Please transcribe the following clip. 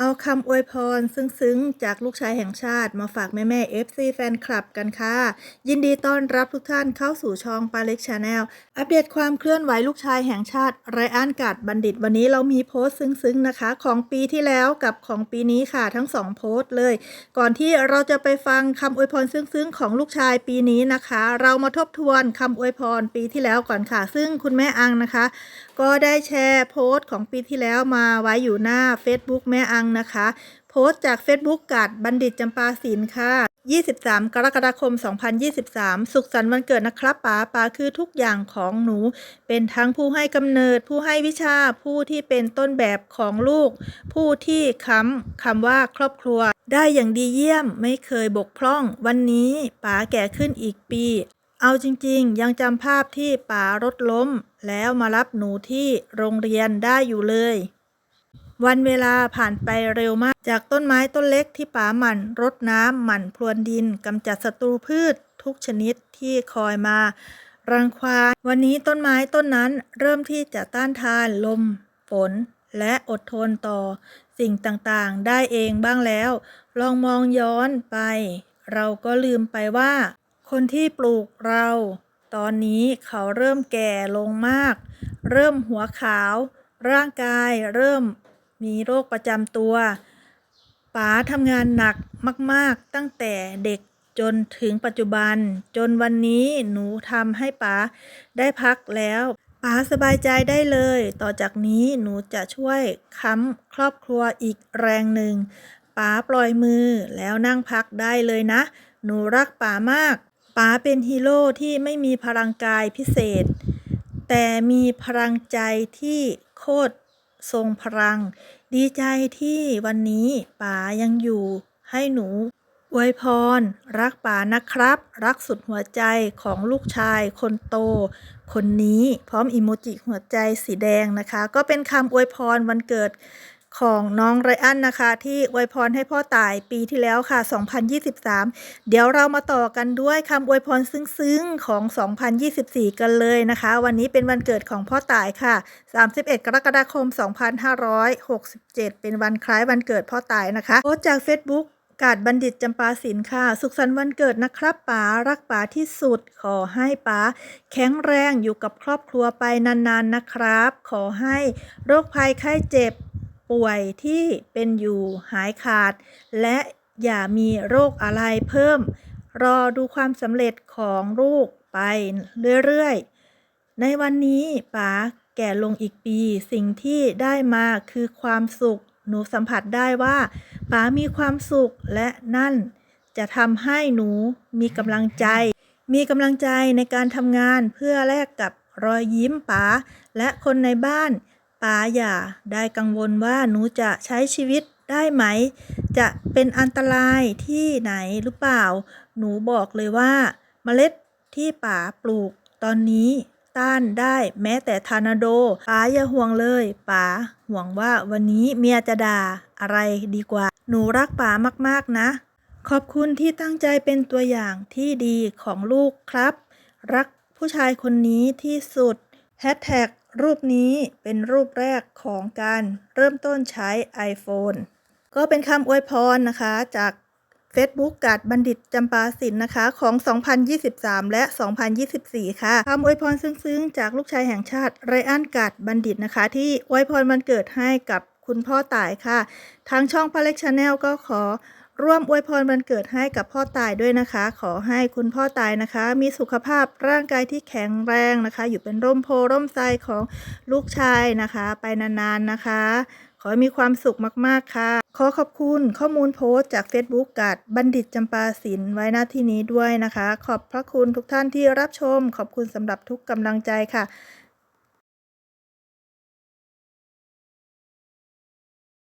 เอาคำอวยพรซึ้งๆ จากลูกชายแห่งชาติมาฝากแม่แม่ FC แฟนคลับกันค่ะ ยินดีต้อนรับทุกท่านเข้าสู่ช่องปาเล็กชาแนลอัปเดตความเคลื่อนไหวลูกชายแห่งชาติไรอันกาดบัณฑิตวันนี้เรามีโพสต์ซึ้งๆ นะคะ ของปีที่แล้วกับของปีนี้ค่ะทั้งสองโพสต์เลย ก่อนที่เราจะไปฟังคำอวยพรซึ้งๆ ของลูกชายปีนี้นะคะ เรามาทบทวนคำอวยพรปีที่แล้วก่อนค่ะ ซึ่งคุณแม่อังนะคะ ก็ได้แชร์โพสต์ของปีที่แล้วมาไว้อยู่หน้า Facebook แม่อังนะคะ โพสต์จาก Facebook กัดบัณฑิตจำปาศิลค่ะ 23 กรกฎาคม 2023 สุขสันต์วันเกิดนะครับป๋าป๋าคือทุกอย่างของหนู เป็นทั้งผู้ให้กำเนิด ผู้ให้วิชา ผู้ที่เป็นต้นแบบของลูก ผู้ที่ค้ำคำว่าครอบครัว ได้อย่างดีเยี่ยมไม่เคยบกพร่อง วันนี้ป๋าแก่ขึ้นอีกปีเอาจริงๆ ยังจำภาพที่ป๋ารถล้ม แล้วมารับหนูที่โรงเรียนได้อยู่เลย วันเวลาผ่านไปเร็วมาก จากต้นไม้ต้นเล็กที่ป๋าหมั่นรดน้ำหมั่นพรวนดินกำจัดศัตรูพืชทุกชนิดที่คอยมา รังควานวันนี้ต้นไม้ต้นนั้นเริ่มที่จะต้านทานลม ฝน และอดทนต่อ สิ่งต่างๆ ได้เองบ้างแล้ว ลองมองย้อนไป เราก็ลืมไปว่า คนที่ปลูกเรา ตอนนี้เขาเริ่มแก่ลงมาก เริ่มหัวขาว ร่างกายเริ่ม มีโรคประจำตัวป๋าทำงานหนักมาก ๆ ตั้งแต่เด็กจนถึงปัจจุบัน จนวันนี้หนูทำให้ป๋าได้พักแล้วป๋าสบายใจได้เลย ต่อจากนี้หนูจะช่วยค้ำครอบครัวอีกแรงหนึ่งป๋าปล่อยมือแล้วนั่งพักได้เลยนะ หนูรักป๋ามากป๋าเป็นฮีโร่ที่ไม่มีพลังกายพิเศษ แต่มีพลังใจที่โคตร ทรงพลัง ดีใจที่วันนี้ป๋ายังอยู่ให้หนูอวยพร รักป๋านะครับ รักสุดหัวใจของลูกชายคนโต คนนี้พร้อมอิโมจิหัวใจสีแดงนะคะ ก็เป็นคำอวยพรวันเกิด ของน้องไรอันนะคะ ที่อวยพรให้พ่อตายปีที่แล้วค่ะ 2023 เดี๋ยวเรามาต่อกันด้วยคำอวยพรซึ้งๆของ 2024 กันเลยนะคะ วันนี้เป็นวันเกิดของพ่อตายค่ะ 31 กรกฎาคม 2567 เป็นวันคล้ายวันเกิดพ่อตายนะคะโพสจาก Facebook กาดบัณฑิตจำปาศิลค่ะ สุขสันต์วันเกิดนะครับป๋ารักป๋าที่สุด ขอให้ป๋าแข็งแรงอยู่กับครอบครัวไปนานๆนะครับ ขอให้โรคภัยไข้เจ็บ ป่วยที่เป็นอยู่หายขาด และอย่ามีโรคอะไรเพิ่ม รอดูความสำเร็จของลูกไปเรื่อยๆ ในวันนี้ป๋าแก่ลงอีกปี สิ่งที่ได้มาคือความสุข หนูสัมผัสได้ว่าป๋ามีความสุขและนั่น จะทำให้หนูมีกำลังใจ มีกำลังใจในการทำงานเพื่อแลกกับรอยยิ้มป๋าและคนในบ้าน ป๋าอย่าได้กังวลว่าหนูจะใช้ชีวิตได้ไหม จะเป็นอันตรายที่ไหนหรือเปล่า หนูบอกเลยว่า เมล็ดที่ป๋าปลูกตอนนี้ต้านได้แม้แต่ทอร์นาโดป๋าอย่าห่วงเลยป๋าห่วงว่าวันนี้เมียจะด่าอะไรดีกว่า หนูรักป๋ามากๆนะ ขอบคุณที่ตั้งใจเป็นตัวอย่างที่ดีของลูกครับ รักผู้ชายคนนี้ที่สุดแฮชแท็ก รูปนี้เป็นรูปแรกของการเริ่มต้นใช้ iPhone ก็เป็นคำอวยพรนะคะ จาก Facebook กาดบัณฑิตจำปาสินนะคะ ของ 2023 และ 2024 ค่ะคำอวยพรซึ้งๆ จากลูกชายแห่งชาติไรอันกาดบัณฑิตนะคะ ที่อวยพรวันเกิดให้กับคุณพ่อต่ายค่ะ ทางช่องพาเล็กชาแนลก็ขอ ร่วมอวยพรวันเกิดให้กับพ่อตายด้วยนะคะ ขอให้คุณพ่อตายนะคะ มีสุขภาพร่างกายที่แข็งแรงนะคะ อยู่เป็นร่มโพร่มไทรของลูกชายนะคะ ไปนานๆนะคะ ขอให้มีความสุขมากๆค่ะ ขอขอบคุณข้อมูลโพสต์จาก Facebook กัดบัณฑิตจำปาศิลไว้หน้าที่นี้ด้วยนะคะ ขอบพระคุณทุกท่านที่รับชม ขอบคุณสำหรับทุกกำลังใจค่ะ